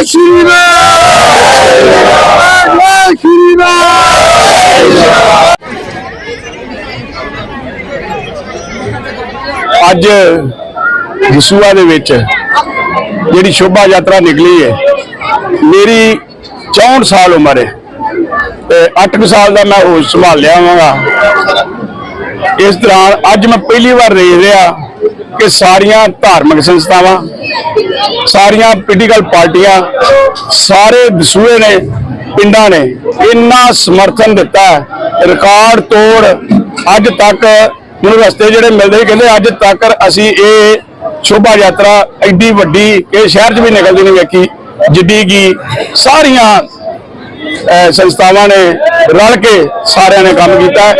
ਸ਼੍ਰੀ ਰਾਮ ਜੈ ਸ਼੍ਰੀ ਰਾਮ ਅੱਜ ਦਸੂਆ ਦੇ ਵਿੱਚ ਜਿਹੜੀ ਸ਼ੋਭਾ ਯਾਤਰਾ ਨਿਕਲੀ ਹੈ, ਮੇਰੀ 64 ਸਾਲ ਉਮਰ ਹੈ ਤੇ 8 ਸਾਲ ਦਾ ਮੈਂ ਹੋਸ਼ ਸੰਭਾਲ ਲਿਆ ਹਾਂਗਾ ਇਸ ਦੌਰਾਨ ਅੱਜ ਮੈਂ ਪਹਿਲੀ ਵਾਰ ਦੇਖ ਰਿਹਾ ਕਿ ਸਾਰੀਆਂ ਧਾਰਮਿਕ ਸੰਸਥਾਵਾਂ ਸਾਰੀਆਂ ਪੋਲੀਟੀਕਲ ਪਾਰਟੀਆਂ, ਸਾਰੇ ਦਸੂਏ ਨੇ, ਪਿੰਡਾਂ ਨੇ, ਇੰਨਾ ਸਮਰਥਨ ਦਿੱਤਾ ਰਿਕਾਰਡ ਤੋੜ ਅੱਜ ਤੱਕ ਮੈਨੂੰ ਰਸਤੇ ਜਿਹੜੇ ਮਿਲਦੇ ਕਹਿੰਦੇ ਅੱਜ ਤੱਕ ਅਸੀਂ ਇਹ ਸ਼ੋਭਾ ਯਾਤਰਾ ਐਡੀ ਵੱਡੀ ਇਹ ਸ਼ਹਿਰ 'ਚ ਵੀ ਨਿਕਲਦੀ ਨਹੀਂ ਵੇਖੀ, ਜਿੱਡੀ ਕੀ ਸਾਰੀਆਂ ਸੰਸਥਾਵਾਂ ਨੇ ਰਲ ਕੇ ਸਾਰਿਆਂ ਨੇ ਕੰਮ ਕੀਤਾ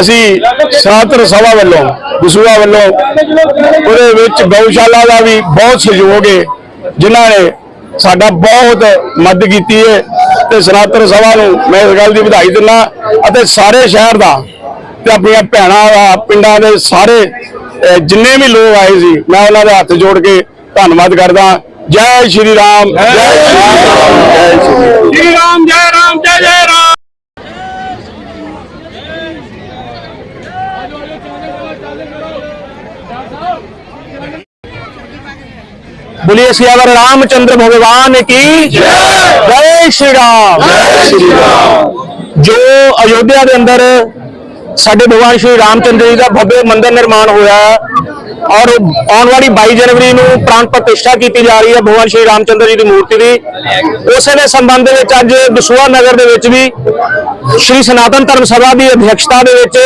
ਅਸੀਂ ਸਨਾਤਨ ਸਭਾ ਵੱਲੋਂ ਦਸੂਆ ਵੱਲੋਂ ਉਹਦੇ ਵਿੱਚ ਗਊਸ਼ਾਲਾ ਦਾ ਵੀ ਬਹੁਤ ਸਹਿਯੋਗ ਹੈ ਜਿਨ੍ਹਾਂ ਨੇ ਸਾਡਾ ਬਹੁਤ ਮਦਦ ਕੀਤੀ ਹੈ ਤੇ ਸਨਾਤਨ ਸਭਾ ਨੂੰ ਮੈਂ ਇਸ ਗੱਲ ਦੀ ਵਧਾਈ ਦਿੰਦਾ ਅਤੇ ਸਾਰੇ ਸ਼ਹਿਰ ਦਾ ਤੇ ਆਪਣੀਆਂ ਭੈਣਾਂ ਦਾ, ਪਿੰਡਾਂ ਦੇ ਸਾਰੇ ਜਿੰਨੇ ਵੀ ਲੋਕ ਆਏ ਸੀ, ਮੈਂ ਉਹਨਾਂ ਦੇ ਹੱਥ ਜੋੜ ਕੇ ਧੰਨਵਾਦ ਕਰਦਾ। ਜੈ ਸ਼੍ਰੀ ਰਾਮ, ਜੈ ਸ਼੍ਰੀ ਰਾਮ। ਜੈ ਸ਼੍ਰੀ ਰਾਮ, ਜੈ ਰਾਮ, ਜੈ ਜੈ बोलिए सियावर रामचंद्र भगवान की जय श्री राम जो अयोध्या के अंदर ਸਾਡੇ ਭਗਵਾਨ ਸ਼੍ਰੀ ਰਾਮਚੰਦਰ ਜੀ ਦਾ ਭਵਯ ਮੰਦਿਰ ਨਿਰਮਾਣ ਹੋਇਆ ਔਰ ਆਉਣ ਵਾਲੀ 22 ਜਨਵਰੀ ਨੂੰ ਪ੍ਰਾਣ ਪ੍ਰਤਿਸ਼ਠਾ ਕੀਤੀ ਜਾ ਰਹੀ ਹੈ ਭਗਵਾਨ ਸ਼੍ਰੀ ਰਾਮਚੰਦਰ ਜੀ ਦੀ ਮੂਰਤੀ ਦੀ। ਉਸੇ ਦੇ ਸੰਬੰਧ ਦੇ ਵਿੱਚ ਅੱਜ ਦਸੂਆ ਨਗਰ ਦੇ ਵਿੱਚ ਵੀ ਸ਼੍ਰੀ ਸਨਾਤਨ ਧਰਮ ਸਭਾ ਦੀ ਅਧਿਕਸ਼ਤਾ ਦੇ ਵਿੱਚ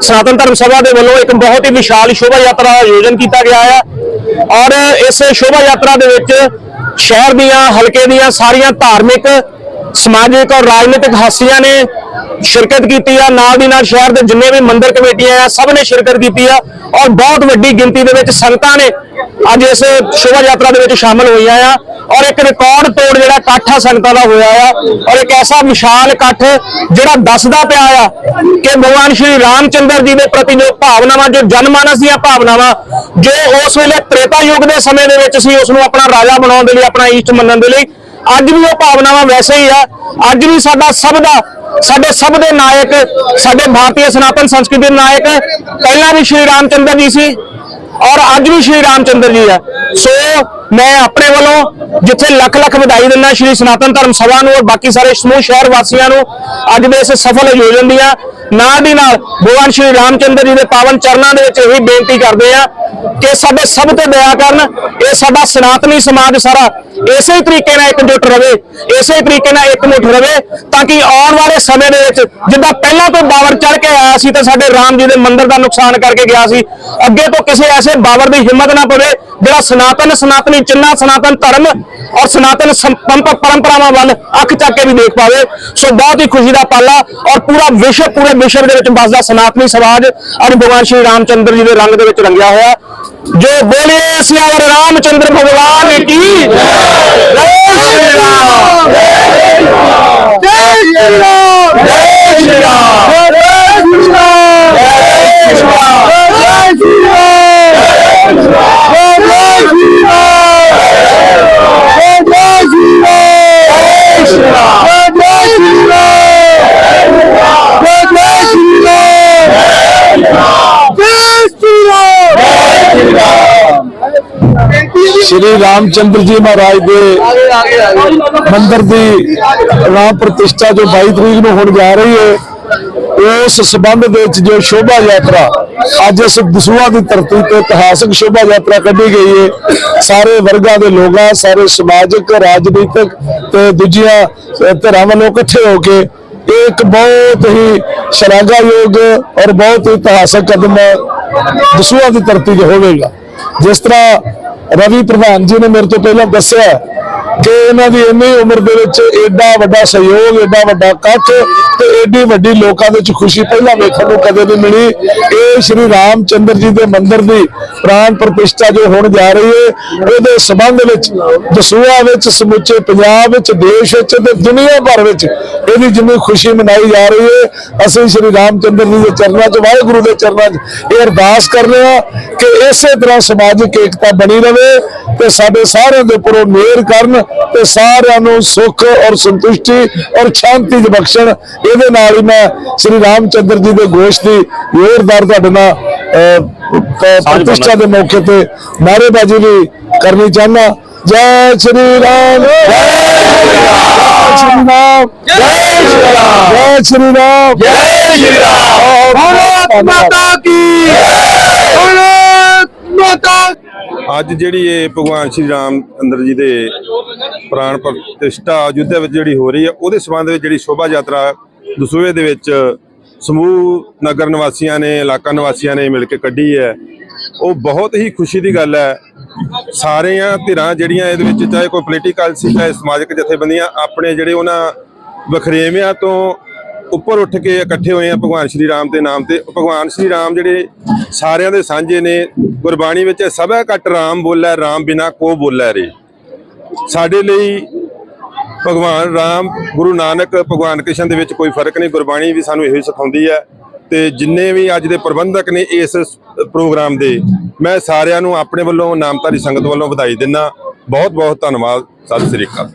ਸਨਾਤਨ ਧਰਮ ਸਭਾ ਦੇ ਵੱਲੋਂ ਇੱਕ ਬਹੁਤ ਹੀ ਵਿਸ਼ਾਲ ਸ਼ੋਭਾ ਯਾਤਰਾ ਦਾ ਆਯੋਜਨ ਕੀਤਾ ਗਿਆ ਹੈ ਔਰ ਇਸ ਸ਼ੋਭਾ ਯਾਤਰਾ ਦੇ ਵਿੱਚ ਸ਼ਹਿਰ ਦੀਆਂ, ਹਲਕੇ ਦੀਆਂ ਸਾਰੀਆਂ ਧਾਰਮਿਕ, ਸਮਾਜਿਕ ਔਰ ਰਾਜਨੀਤਿਕ ਹਸਤੀਆਂ ਨੇ ਸ਼ਿਰਕਤ ਕੀਤੀ ਆ। ਨਾਲ ਦੀ ਨਾਲ ਸ਼ਹਿਰ ਦੇ ਜਿੰਨੇ ਵੀ ਮੰਦਿਰ ਕਮੇਟੀਆਂ ਆ, ਸਭ ਨੇ ਸ਼ਿਰਕਤ ਕੀਤੀ ਆ ਔਰ ਬਹੁਤ ਵੱਡੀ ਗਿਣਤੀ ਦੇ ਵਿੱਚ ਸੰਗਤਾਂ ਨੇ ਅੱਜ ਇਸ ਸ਼ੋਭਾ ਯਾਤਰਾ ਦੇ ਵਿੱਚ ਸ਼ਾਮਲ ਹੋਈਆਂ ਆ। ਔਰ ਇੱਕ ਰਿਕਾਰਡ ਤੋੜ ਜਿਹੜਾ ਇਕੱਠ ਆ ਸੰਗਤਾਂ ਦਾ ਹੋਇਆ ਆ। ਔਰ ਇੱਕ ਐਸਾ ਵਿਸ਼ਾਲ ਇਕੱਠ ਜਿਹੜਾ ਦੱਸਦਾ ਪਿਆ ਆ ਕਿ ਭਗਵਾਨ ਸ਼੍ਰੀ ਰਾਮਚੰਦਰ ਜੀ ਦੇ ਪ੍ਰਤੀ ਜੋ ਭਾਵਨਾਵਾਂ, ਜੋ ਜਨਮਾਨਸ ਦੀਆਂ ਭਾਵਨਾਵਾਂ, ਜੋ ਉਸ ਵੇਲੇ ਤ੍ਰੇਤਾ ਯੁੱਗ ਦੇ ਸਮੇਂ ਦੇ ਵਿੱਚ ਸੀ ਉਸ ਨੂੰ ਆਪਣਾ ਰਾਜਾ ਬਣਾਉਣ ਦੇ ਲਈ, ਆਪਣਾ ਈਸ਼ਟ ਮੰਨਣ ਦੇ ਲਈ ਅੱਜ ਵੀ ਉਹ ਭਾਵਨਾਵਾਂ ਵੈਸੇ ਹੀ ਆ। ਅੱਜ ਵੀ ਸਾਡਾ ਸਭ ਦਾ ਸਾਡੇ ਸਭ ਦੇ ਨਾਇਕ, ਸਾਡੇ ਭਾਰਤੀ ਸਨਾਤਨ ਸੰਸਕ੍ਰਿਤੀ ਦੇ ਨਾਇਕ ਪਹਿਲਾਂ ਵੀ ਸ਼੍ਰੀ ਰਾਮਚੰਦਰ ਜੀ ਸੀ ਔਰ ਅੱਜ ਵੀ ਸ਼੍ਰੀ ਰਾਮਚੰਦਰ ਜੀ ਆ। ਸੋ ਮੈਂ ਆਪਣੇ ਵੱਲੋਂ ਜਿੱਥੇ ਲੱਖ ਲੱਖ ਵਧਾਈ ਦਿੰਦਾ ਸ਼੍ਰੀ ਸਨਾਤਨ ਧਰਮ ਸਭਾ ਨੂੰ ਔਰ ਬਾਕੀ ਸਾਰੇ ਸਮੂਹ ਸ਼ਹਿਰ ਵਾਸੀਆਂ ਨੂੰ, ਅੱਜ ਦੇ ਇਸ ਸਫਲ ਆਯੋਜਨ ਦੀਆਂ ਨਾਲ ਦੀ ਨਾਲ ਭਗਵਾਨ ਸ਼੍ਰੀ ਰਾਮਚੰਦਰ ਜੀ ਦੇ ਪਾਵਨ ਚਰਨਾਂ ਦੇ ਵਿੱਚ ਇਹੀ ਬੇਨਤੀ ਕਰਦੇ ਆ ਕਿ ਸਾਡੇ ਸਭ ਤੇ ਦਇਆ ਕਰਨ, ਇਹ ਸਾਡਾ ਸਨਾਤਨੀ ਸਮਾਜ ਸਾਰਾ ਇਸੇ ਤਰੀਕੇ ਨਾਲ ਇਕਜੁੱਟ ਰਵੇ, ਇਸੇ ਤਰੀਕੇ ਨਾਲ ਇਕਮੁੱਠ ਰਵੇ, ਤਾਂ ਕਿ ਆਉਣ ਵਾਲੇ ਸਮੇਂ ਦੇ ਵਿੱਚ ਜਿੱਦਾਂ ਪਹਿਲਾਂ ਤੋਂ ਬਾਵਰ ਚੜ ਕੇ ਆਇਆ ਸੀ ਤੇ ਸਾਡੇ ਰਾਮ ਜੀ ਦੇ ਮੰਦਿਰ ਦਾ ਨੁਕਸਾਨ ਕਰਕੇ ਗਿਆ ਸੀ, ਅੱਗੇ ਤੋਂ ਕਿਸੇ ਐਸੇ ਬਾਵਰ ਦੀ ਹਿੰਮਤ ਨਾ ਪਵੇ, ਜਿਹੜਾ ਸਨਾਤਨ ਸਨਾਤਨੀ ਚਿੰਨਾ ਸਨਾਤਨ ਧਰਮ ਔਰ ਸਨਾਤਨ ਸੰਪੰਪ ਪਰੰਪਰਾਵਾਂ ਵੱਲ ਅੱਖ ਚੱਕ ਕੇ ਵੀ ਦੇਖ ਪਾਵੇ ਸੋ ਬਹੁਤ ਹੀ ਖੁਸ਼ੀ ਦਾ ਪਾਲਾ ਔਰ ਪੂਰਾ ਵਿਸ਼ਵ ਪੂਰੇ ਵਿਸ਼ਵ ਦੇ ਵਿੱਚ ਵੱਸਦਾ ਸਨਾਤਨੀ ਸਮਾਜ ਅੱਜ ਭਗਵਾਨ ਸ਼੍ਰੀ ਰਾਮਚੰਦਰ ਜੀ ਦੇ ਰੰਗ ਦੇ ਵਿੱਚ ਰੰਗਿਆ ਹੋਇਆ ਜੋ ਬੋਲੇ ਸਿਆਵਰ ਰਾਮਚੰਦਰ ਭਗਵਾਨ ਕੀ? ਜੈ ਸ਼੍ਰੀ ਰਾਮ ਜੈ ਸ਼੍ਰੀ ਰਾਮ ਜੈ ਸ਼੍ਰੀ ਰਾਮ ਜੈ ਸ਼੍ਰੀ ਰਾਮ ਜੈ ਸ਼੍ਰੀ ਰਾਮ ਜੈ ਸ਼੍ਰੀ ਰਾਮ ਜੈ ਸ਼੍ਰੀ ਰਾਮ ਜੈ ਸ਼੍ਰੀ ਰਾਮ ਜੈ ਸ਼੍ਰੀ ਰਾਮ ਜੈ ਸ਼੍ਰੀ ਰਾਮ ਜੈ ਸ਼੍ਰੀ ਰਾਮ ਸ਼੍ਰੀ ਰਾਮਚੰਦਰ ਜੀ ਮਹਾਰਾਜ ਦੇ ਮੰਦਿਰ ਦੀ ਰਾਮ ਪ੍ਰਤਿਸ਼ਠਾ ਜੋ 22 ਤਰੀਕ ਨੂੰ ਹੋਣ ਜਾ ਰਹੀ ਹੈ ਉਸ ਸਬੰਧ ਦੇ ਵਿੱਚ ਜੋ ਸ਼ੋਭਾ ਯਾਤਰਾ ਅੱਜ ਇਸ ਦਸੂਆ ਦੀ ਧਰਤੀ ਤੇ ਇਤਿਹਾਸਕ ਸ਼ੋਭਾ ਯਾਤਰਾ ਕੱਢੀ ਗਈ ਹੈ ਸਾਰੇ ਵਰਗਾਂ ਦੇ ਲੋਕਾਂ ਸਾਰੇ ਸਮਾਜਿਕ ਰਾਜਨੀਤਿਕ ਤੇ ਦੂਜੀਆਂ ਅਹ, ਧਿਰਾਂ ਵੱਲੋਂ ਇਕੱਠੇ ਹੋ ਕੇ ਇਹ ਇੱਕ ਬਹੁਤ ਹੀ ਸ਼ਲਾਘਾਯੋਗ ਔਰ ਬਹੁਤ ਹੀ ਇਤਿਹਾਸਕ ਕਦਮ ਦਸੂਆ ਦੀ ਧਰਤੀ ਤੇ ਹੋਵੇਗਾ। ਜਿਸ ਤਰ੍ਹਾਂ ਰਵੀ ਪ੍ਰਧਾਨ ਜੀ ਨੇ ਮੇਰੇ ਤੋਂ ਪਹਿਲਾਂ ਦੱਸਿਆ ਕਿ ਇਹਨਾਂ ਦੀ ਇੰਨੀ ਉਮਰ ਦੇ ਵਿੱਚ ਐਡਾ ਵੱਡਾ ਸਹਿਯੋਗ ਐਡਾ ਵੱਡਾ ਇਕੱਠ ਤੇ ਐਡੀ ਵੱਡੀ ਲੋਕਾਂ ਦੇ ਵਿੱਚ ਖੁਸ਼ੀ ਪਹਿਲਾਂ ਵੇਖਣ ਨੂੰ ਕਦੇ ਨਹੀਂ ਮਿਲੀ, ਇਹ ਸ਼੍ਰੀ ਰਾਮ ਚੰਦਰ ਜੀ ਦੇ ਮੰਦਿਰ ਦੀ ਪ੍ਰਾਣ ਪ੍ਰਤਿਸ਼ਠਾ ਜੋ ਹੋਣ ਜਾ ਰਹੀ ਹੈ, ਉਹਦੇ ਸਬੰਧ ਵਿੱਚ ਦਸੂਆ ਵਿੱਚ ਸਮੁੱਚੇ ਪੰਜਾਬ ਵਿੱਚ, ਦੇਸ਼ ਵਿੱਚ ਤੇ ਦੁਨੀਆ ਭਰ ਵਿੱਚ ਇਹਦੀ ਜਿੰਨੀ ਖੁਸ਼ੀ ਮਨਾਈ ਜਾ ਰਹੀ ਹੈ ਅਸੀਂ ਸ਼੍ਰੀ ਰਾਮਚੰਦਰ ਜੀ ਦੇ ਚਰਨਾਂ 'ਚ ਵਾਹਿਗੁਰੂ ਦੇ ਚਰਨਾਂ 'ਚ ਇਹ ਅਰਦਾਸ ਕਰਨੇ ਆ ਕਿ ਇਸੇ ਤਰ੍ਹਾਂ ਸਮਾਜਿਕ ਏਕਤਾ ਬਣੀ ਰਵੇ ਤੇ ਸਾਡੇ ਸਾਰਿਆਂ ਦੇ ਉੱਪਰ ਮਿਹਰ ਕਰਨ ਤੇ ਸਾਰਿਆਂ ਨੂੰ ਸੁੱਖ ਔਰ ਸੰਤੁਸ਼ਟੀ ਔਰ ਸ਼ਾਂਤੀ ਚ ਬਖਸ਼ਣ। ਇਹਦੇ ਨਾਲ ਹੀ ਮੈਂ ਸ਼੍ਰੀ ਰਾਮਚੰਦਰ ਜੀ ਦੇ ਗੋਸ਼ਟ ਦੀ ਜ਼ੋਰਦਾਰ ਤੁਹਾਡੇ ਨਾਲ ਪ੍ਰਤਿਸ਼ਠਾ ਦੇ ਮੌਕੇ ਤੇ ਨਾਅਰੇਬਾਜ਼ੀ ਵੀ ਕਰਨੀ ਚਾਹੁੰਦਾ। ਜੈ ਸ਼੍ਰੀ ਰਾਮ। ਜੈ ਸ਼੍ਰੀ ਰਾਮ। ਜੈ ਸ਼੍ਰੀ ਰਾਮ। ਜੈ ਸ਼੍ਰੀ ਰਾਮ। ਜੈ ਸ਼੍ਰੀ ਰਾਮ। ਭਾਰਤ ਮਾਤਾ ਕੀ ਭਾਰਤ ਮਾਤਾ ਅੱਜ ਜਿਹੜੀ ਇਹ ਭਗਵਾਨ ਸ਼੍ਰੀ ਰਾਮ ਚੰਦਰ ਜੀ ਦੇ ਪ੍ਰਾਣ ਪ੍ਰਤਿਸ਼ਠਾ ਅਯੁੱਧਿਆ ਵਿੱਚ ਜਿਹੜੀ ਹੋ ਰਹੀ ਹੈ ਉਹਦੇ ਸੰਬੰਧ ਵਿੱਚ ਜਿਹੜੀ ਸ਼ੋਭਾ ਯਾਤਰਾ ਦਸੂਹੇ ਦੇ ਵਿੱਚ ਸਮੂਹ ਨਗਰ ਨਿਵਾਸੀਆਂ ਨੇ ਇਲਾਕਾ ਨਿਵਾਸੀਆਂ ਨੇ ਮਿਲ ਕੇ ਕੱਢੀ ਹੈ। ਉਹ ਬਹੁਤ ਹੀ ਖੁਸ਼ੀ ਦੀ ਗੱਲ ਹੈ ਸਾਰੀਆਂ ਧਿਰਾਂ ਜਿਹੜੀਆਂ ਇਹਦੇ ਵਿੱਚ, ਚਾਹੇ ਕੋਈ ਪੋਲੀਟੀਕਲ ਸੀ, ਚਾਹੇ ਸਮਾਜਿਕ ਜਥੇਬੰਦੀਆਂ, ਆਪਣੇ ਜਿਹੜੇ ਉਹਨਾਂ ਵਖਰੇਵਿਆਂ ਤੋਂ ਉੱਪਰ ਉੱਠ ਕੇ ਇਕੱਠੇ ਹੋਏ ਆ ਭਗਵਾਨ ਸ਼੍ਰੀ ਰਾਮ ਦੇ ਨਾਮ ਤੇ। ਭਗਵਾਨ ਸ਼੍ਰੀ ਰਾਮ ਜਿਹੜੇ ਸਾਰਿਆਂ ਦੇ ਸਾਂਝੇ ਨੇ, ਗੁਰਬਾਣੀ ਵਿੱਚ ਸਭੈ ਘਟ ਰਾਮ ਬੋਲੇ, ਰਾਮ ਬਿਨਾ ਕੋ ਬੋਲੇ ਰੇ। ਸਾਡੇ ਲਈ ਭਗਵਾਨ ਰਾਮ, ਗੁਰੂ ਨਾਨਕ, ਭਗਵਾਨ ਕ੍ਰਿਸ਼ਨ ਦੇ ਵਿੱਚ ਕੋਈ ਫ਼ਰਕ ਨਹੀਂ, ਗੁਰਬਾਣੀ ਵੀ ਸਾਨੂੰ ਇਹੋ ਹੀ ਸਿਖਾਉਂਦੀ ਹੈ। ਤੇ ਜਿੰਨੇ ਵੀ ਅੱਜ ਦੇ ਪ੍ਰਬੰਧਕ ਨੇ ਇਸ ਪ੍ਰੋਗਰਾਮ ਦੇ, ਮੈਂ ਸਾਰਿਆਂ ਨੂੰ ਆਪਣੇ ਵੱਲੋਂ ਨਾਮਧਾਰੀ ਸੰਗਤ ਵੱਲੋਂ ਵਧਾਈ ਦਿੰਦਾ। ਬਹੁਤ ਬਹੁਤ ਧੰਨਵਾਦ। ਸਤਿ ਸ੍ਰੀ ਅਕਾਲ।